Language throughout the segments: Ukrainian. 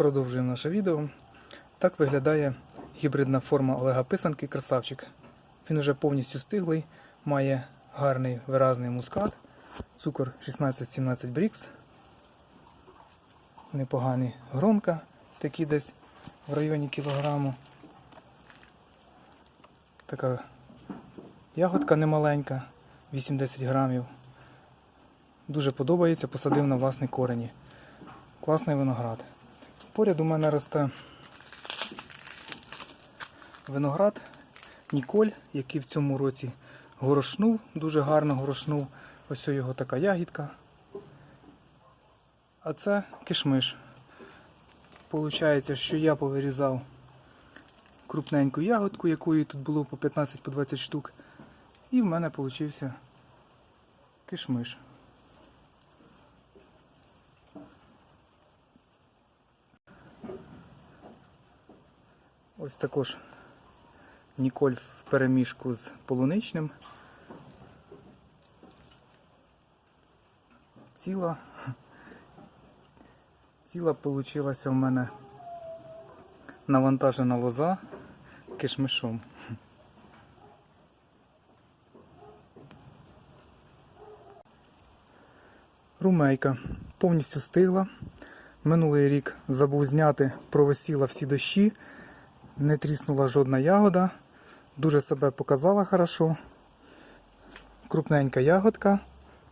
Продовжуємо наше відео. Так виглядає гібридна форма Олега Писанки красавчик. Він вже повністю стиглий, має гарний виразний мускат, цукор 16-17 брікс, непоганий гронка, такі десь в районі кілограму. Така ягодка немаленька, 8-10 грамів. Дуже подобається, посадив на власні корені. Класний виноград. Поряд у мене росте виноград Ніколь, який в цьому році горошнув, дуже гарно горошнув. Ось його така ягідка. А це кишмиш. Получається, що я повирізав крупненьку ягодку, якої тут було по 15-20 штук. І в мене получився кишмиш. Ось також Ніколь в переміжку з полуничним. Ціла. Ціла получилася в мене навантажена лоза кишмишом. Румейка повністю стигла. Минулий рік забув зняти, провисіла всі дощі, не тріснула жодна ягода. Дуже себе показала хорошо. Крупненька ягодка,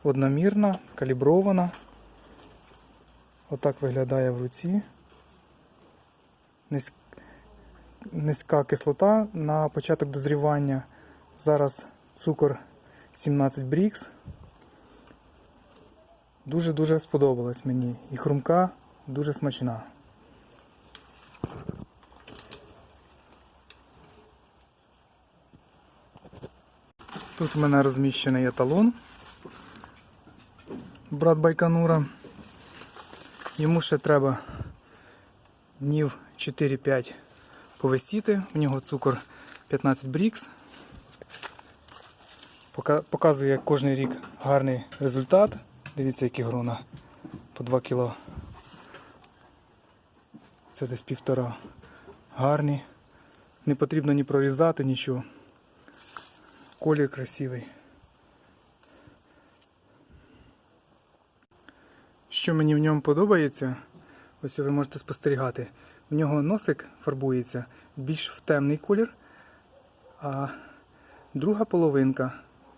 одномірна, калібрована. Отак виглядає в руці. Низька кислота на початок дозрівання. Зараз цукор 17 брікс. Дуже-дуже сподобалась мені. І хрумка дуже смачна. Тут в мене розміщений еталон. Брат Байконура. Йому ще треба днів 4-5 повисіти. У нього цукор 15 брікс. Пока- Показує кожен рік гарний результат. Дивіться, які грона по 2 кг. Це десь півтора. Гарні. Не потрібно ні прорізати, нічого. Колір красивий. Що мені в ньому подобається, ось ви можете спостерігати. В нього носик фарбується більш в темний колір, а друга половинка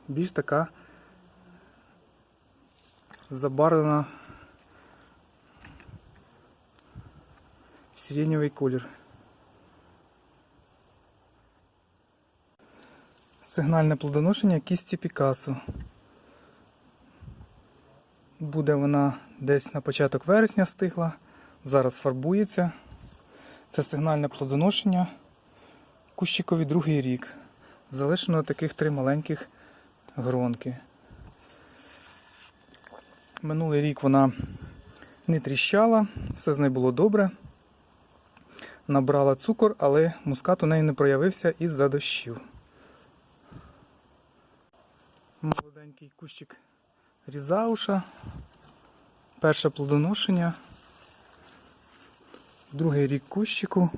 більш така забарвлена в сиреневий колір. Сигнальне плодоношення кісті Пікасо. Буде вона десь на початок вересня стигла, зараз фарбується. Це сигнальне плодоношення. Кущикові другий рік. Залишено таких три маленьких гронки. Минулий рік вона не тріщала, все з нею було добре. Набрала цукор, але мускат у неї не проявився із-за дощів. Молоденький кущик різауша. Перше плодоношення. Другий рік кущику.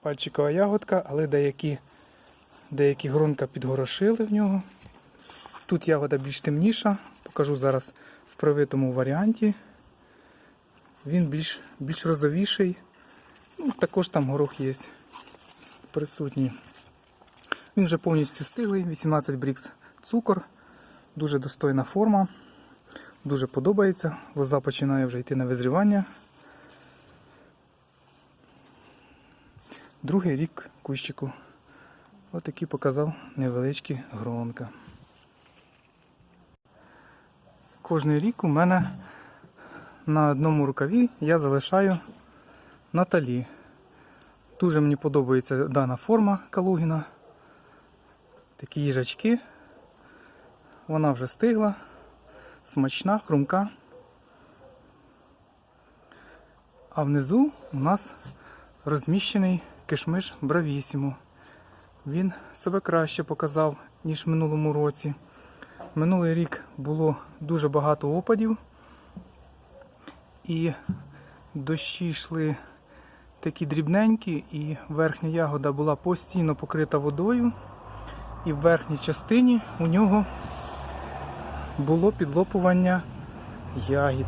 Пальчикова ягодка, але деякі, деякі гронка підгорошили в нього. Тут ягода більш темніша, покажу зараз в привитому варіанті. Він більш, більш розовіший. Ну, також там горох є присутній. Він вже повністю стиглий, 18 брікс цукор, дуже достойна форма, дуже подобається. Лоза починає вже йти на визрівання. Другий рік кущику. Отакі показав невеличкі гронка. Кожний рік у мене на одному рукаві я залишаю Наталі. Дуже мені подобається дана форма Калугіна. Такі їжачки. Вона вже стигла, смачна, хрумка. А внизу у нас розміщений кишмиш Бравісімо. Він себе краще показав, ніж в минулому році. Минулий рік було дуже багато опадів. і дощі йшли такі дрібненькі, і верхня ягода була постійно покрита водою, і в верхній частині у нього було підлопування ягід.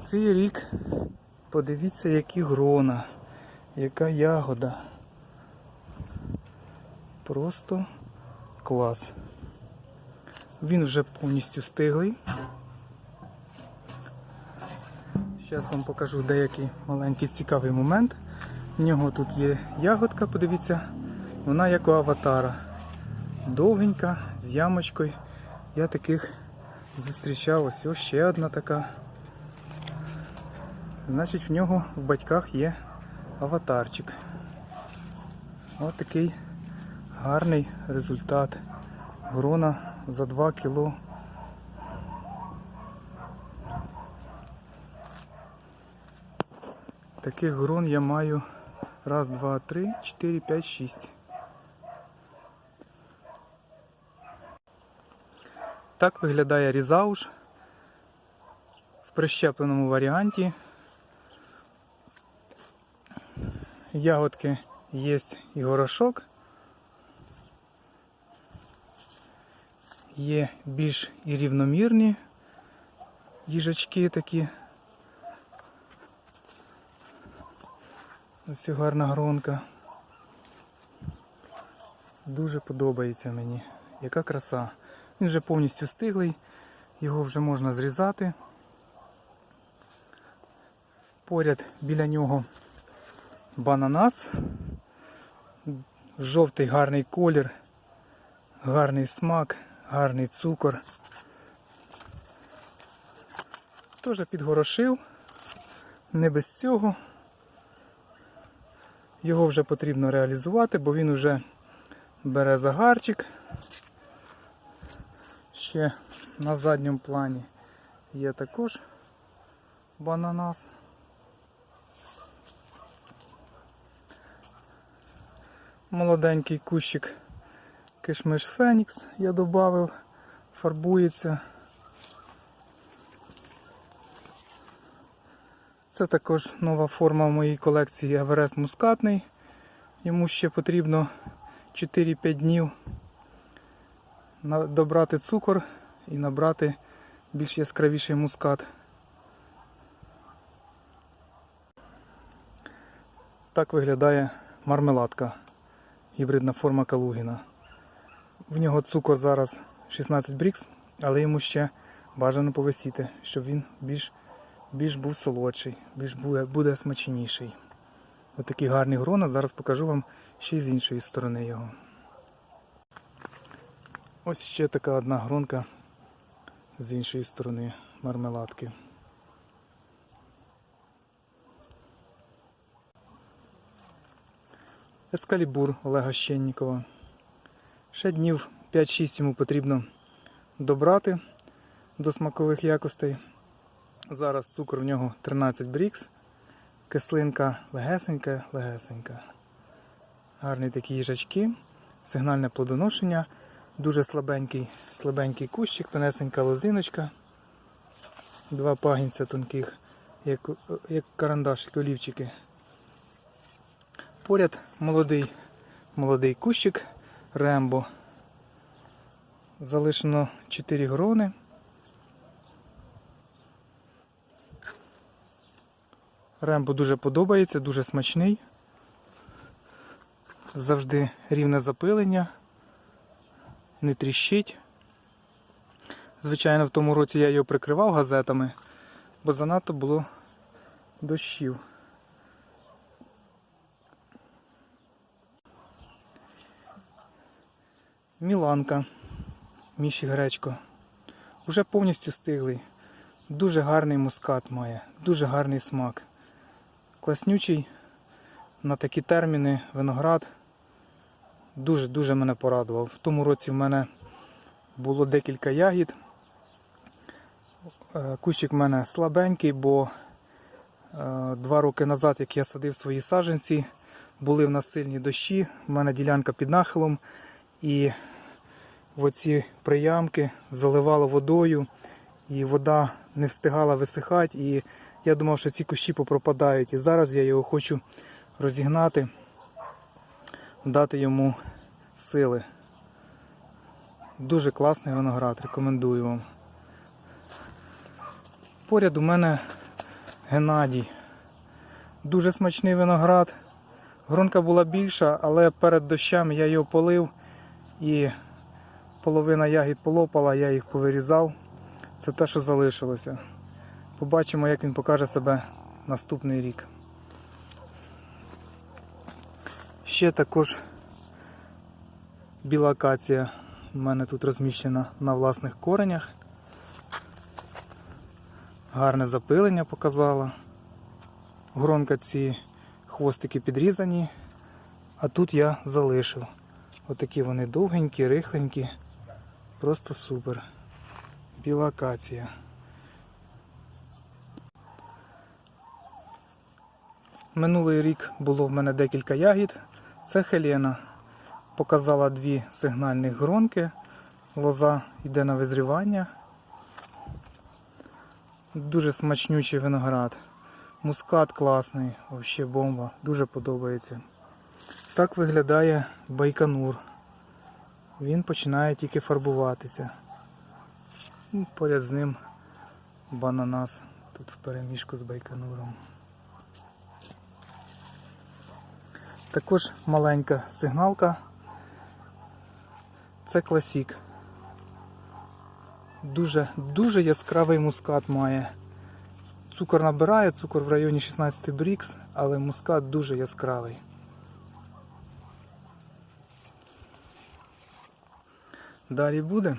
Цей рік подивіться, які грона, яка ягода. Просто клас. Він вже повністю стиглий. Зараз вам покажу деякий маленький цікавий момент. У нього тут є ягодка, подивіться, вона як у аватара. Довгенька, з ямочкою. Я таких зустрічав. Ось ще одна така. Значить, в нього в батьках є аватарчик. Ось такий гарний результат. Грона за 2 кіло. Таких грон я маю раз, два, три, чотири, п'ять, шість. Так виглядає різауш в прищепленому варіанті. Ягодки є і горошок. Є більш і рівномірні їжачки такі. Ось гарна гронка. Дуже подобається мені. Яка краса. Він вже повністю стиглий, його вже можна зрізати. Поряд біля нього бананас. Жовтий гарний колір, гарний смак, гарний цукор. Теж підгорошив, не без цього. Його вже потрібно реалізувати, бо він вже бере загарчик. Ще на задньому плані є також бананас. Молоденький кущик кишмиш Фенікс я додав, фарбується. Це також нова форма в моїй колекції Еверест мускатний. Йому ще потрібно 4-5 днів добрати цукор і набрати більш яскравіший мускат. Так виглядає мармеладка, гібридна форма Калугіна. В нього цукор зараз 16 брікс, але йому ще бажано повисіти, щоб він більш, більш був солодший, більш буде, буде смачніший. Ось такі гарні грона. Зараз покажу вам ще й з іншої сторони його. Ось ще така одна гронка з іншої сторони мармеладки. Ескалібур Олега Щеннікова. Ще днів 5-6 йому потрібно добрати до смакових якостей. Зараз цукор в нього 13 брікс, кислинка легесенька, легесенька. Гарні такі їжачки, сигнальне плодоношення, дуже слабенький, слабенький кущик, тонесенька лозиночка, два пагінця тонких, як, як карандашики, олівчики. Поряд молодий, молодий кущик Рембо. Залишено 4 грони. Рембо дуже подобається, дуже смачний. Завжди рівне запилення, не тріщить. Звичайно, в тому році я його прикривав газетами, бо занадто було дощів. Міланка, Міші Гречко. Уже повністю стиглий. Дуже гарний мускат має, дуже гарний смак. Класнючий на такі терміни виноград. Дуже-дуже мене порадував. В тому році в мене було декілька ягід. Е, Кущик в мене слабенький, бо е, два роки назад, як я садив свої саджанці, були в нас сильні дощі. У мене ділянка під нахилом. І в оці приямки заливало водою і вода не встигала висихати, і я думав, що ці кущі попропадають. І зараз я його хочу розігнати, дати йому сили. Дуже класний виноград, рекомендую вам. Поряд у мене Геннадій. Дуже смачний виноград. Гронка була більша, але перед дощами я його полив і половина ягід полопала, я їх повирізав. Це те, що залишилося. Побачимо, як він покаже себе наступний рік. Ще також біла акація у мене тут розміщена на власних коренях. Гарне запилення показала. Гронка ці хвостики підрізані, а тут я залишив. Отакі вони довгенькі, рихленькі. Просто супер. Біла акація. Минулий рік було в мене декілька ягід. Це Хелена. Показала дві сигнальних гронки. Лоза йде на визрівання. Дуже смачнючий виноград. Мускат класний, взагалі бомба, дуже подобається. Так виглядає байканур. Він починає тільки фарбуватися. Поряд з ним бананас тут в переміжку з байкануром. Також маленька сигналка. Це класік. Дуже, дуже яскравий мускат має. Цукор набирає, цукор в районі 16 брікс, але мускат дуже яскравий. Далі буде.